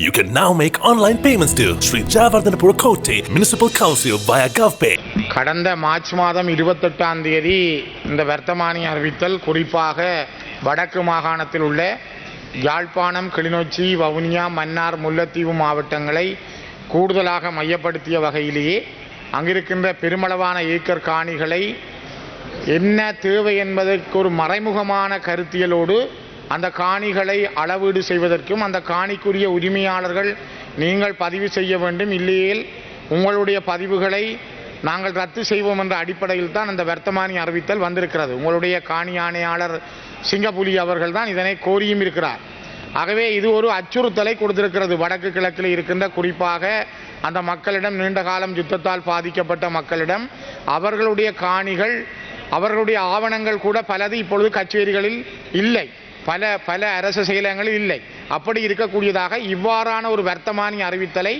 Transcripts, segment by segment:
You can now make online payments to Sri Jayavardhanapura Kotte Municipal Council via GovPay. கடந்த March மாதம் இருபத்தெட்டாம் தேதி இந்த வர்த்தமானி அறிவித்தல் குறிப்பாக வடக்கு மாகாணத்தில் உள்ள யாழ்ப்பாணம் கிளிநொச்சி வவுனியா மன்னார் முல்லைத்தீவு மாவட்டங்களை கூடுதலாக மையப்படுத்திய வகையிலேயே அங்கிருக்கின்ற பெருமளவான ஏக்கர் காணிகளை என்ன தேவை என்பதற்கு ஒரு மறைமுகமான கருத்தியலோடு அந்த காணிகளை அளவீடு செய்வதற்கும் அந்த காணிக்குரிய உரிமையாளர்கள் நீங்கள் பதிவு செய்ய வேண்டும். இல்லையேல் உங்களுடைய பதிவுகளை நாங்கள் ரத்து செய்வோம் என்ற அடிப்படையில் தான் அந்த வர்த்தமானி அறிவித்தல் வந்திருக்கிறது. உங்களுடைய காணி ஆணையாளர் சிங்கப்புலி அவர்கள் தான் இதனை கோரியும் இருக்கிறார். ஆகவே இது ஒரு அச்சுறுத்தலை கொடுத்திருக்கிறது. வடக்கு கிழக்கில் இருக்கின்ற குறிப்பாக அந்த மக்களிடம் நீண்ட காலம் யுத்தத்தால் பாதிக்கப்பட்ட மக்களிடம் அவர்களுடைய காணிகள் அவர்களுடைய ஆவணங்கள் கூட பலது இப்பொழுது கச்சேரிகளில் இல்லை. பல பல அரசு செயலகங்களில் இல்லை. அப்படி இருக்கக்கூடியதாக இவ்வாறான ஒரு வர்த்தமானி அறிவித்தலை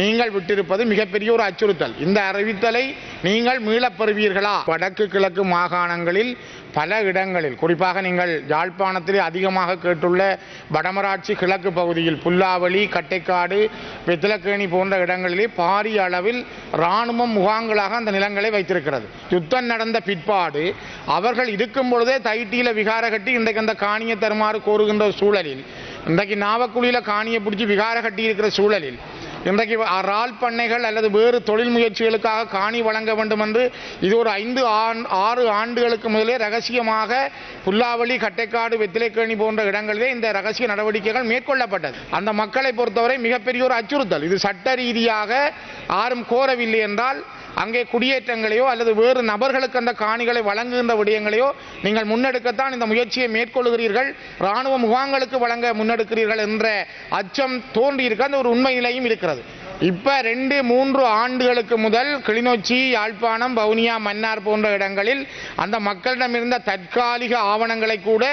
நீங்கள் விட்டிருப்பது மிகப்பெரிய ஒரு அச்சுறுத்தல். இந்த அறிவித்தலை நீங்கள் மீளப்பெறுவீர்களா வடக்கு கிழக்கு மாகாணங்களில் பல இடங்களில் குறிப்பாக நீங்கள் யாழ்ப்பாணத்திலே அதிகமாக கேட்டுள்ள வடமராட்சி கிழக்கு பகுதியில் புல்லாவளி கட்டைக்காடு வெத்திலக்கேணி போன்ற இடங்களிலே பாரிய அளவில் இராணுவம் முகாம்களாக அந்த நிலங்களை வைத்திருக்கிறது. யுத்தம் நடந்த பிற்பாடு அவர்கள் இருக்கும் பொழுதே தைட்டியில விகார கட்டி இன்றைக்கு அந்த காணியை தருமாறு கோருகின்ற சூழலில் இன்றைக்கு நாவக்குழியில காணியை பிடிச்சி விகார கட்டி இருக்கிற சூழலில் இன்றைக்கு இறால் பண்ணைகள் அல்லது வேறு தொழில் முயற்சிகளுக்காக காணி வழங்க வேண்டும் என்று இது ஒரு ஐந்து ஆண் ஆறு ஆண்டுகளுக்கு முதலே ரகசியமாக புல்லாவளி கட்டைக்காடு வெத்திலைக்கேணி போன்ற இடங்களிலே இந்த ரகசிய நடவடிக்கைகள் மேற்கொள்ளப்பட்டது. அந்த மக்களை பொறுத்தவரை மிகப்பெரிய ஒரு அச்சுறுத்தல். இது சட்ட ரீதியாக யாரும் கோரவில்லை என்றால் அங்கே குடியேற்றங்களையோ அல்லது வேறு நபர்களுக்கு அந்த காணிகளை வழங்குகின்ற விடயங்களையோ நீங்கள் முன்னெடுக்கத்தான் இந்த முயற்சியை மேற்கொள்கிறீர்கள் இராணுவ முகாம்களுக்கு வழங்க முன்னெடுக்கிறீர்கள் என்ற அச்சம் தோன்றியிருக்க அந்த ஒரு உண்மை நிலையும் இருக்கிறது. இப்போ ரெண்டு மூன்று ஆண்டுகளுக்கு முதல் கிளிநொச்சி யாழ்ப்பாணம் வவுனியா மன்னார் போன்ற இடங்களில் அந்த மக்களிடம் இருந்த தற்காலிக ஆவணங்களை கூட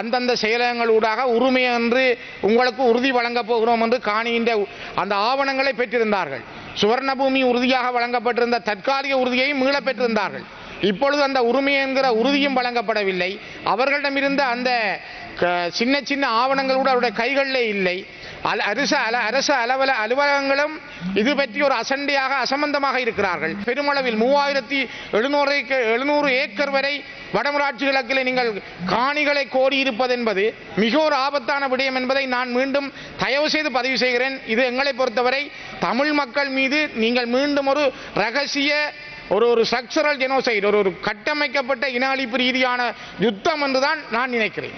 அந்தந்த செயலகங்களூடாக உரிமை என்று உங்களுக்கு உறுதி வழங்கப் போகிறோம் என்று காணிகின்ற அந்த ஆவணங்களை பெற்றிருந்தார்கள். சுவர்ணபூமி உறுதியாக வழங்கப்பட்டிருந்த தற்காலிக உறுதியையும் மீளப் பெற்றிருந்தார்கள். இப்பொழுது அந்த உரிமை என்கிற உறுதியும் வழங்கப்படவில்லை. அவர்களிடமிருந்த அந்த க- சின்ன சின்ன ஆவணங்கள் கூட அவருடைய கைகளிலே இல்லை. அல அரச அல அரசு அலுவல அலுவலகங்களும் இது பற்றி ஒரு அசண்டையாக அசம்பந்தமாக இருக்கிறார்கள். பெருமளவில் மூவாயிரத்தி எழுநூறு எழுநூறு ஏக்கர் வரை வடமராட்சி கிழக்கில் நீங்கள் காணிகளை கோரியிருப்பது என்பது மிக ஒரு ஆபத்தான விடயம் என்பதை நான் மீண்டும் தயவு செய்து பதிவு செய்கிறேன். இது எங்களை பொறுத்தவரை தமிழ் மக்கள் மீது நீங்கள் மீண்டும் ஒரு ரகசிய ஒரு ஒரு ஸ்ட்ரக்சரல் ஜெனோசைட் ஒரு ஒரு கட்டமைக்கப்பட்ட இன அழிப்பு ரீதியான யுத்தம் என்றுதான் நான் நினைக்கிறேன்.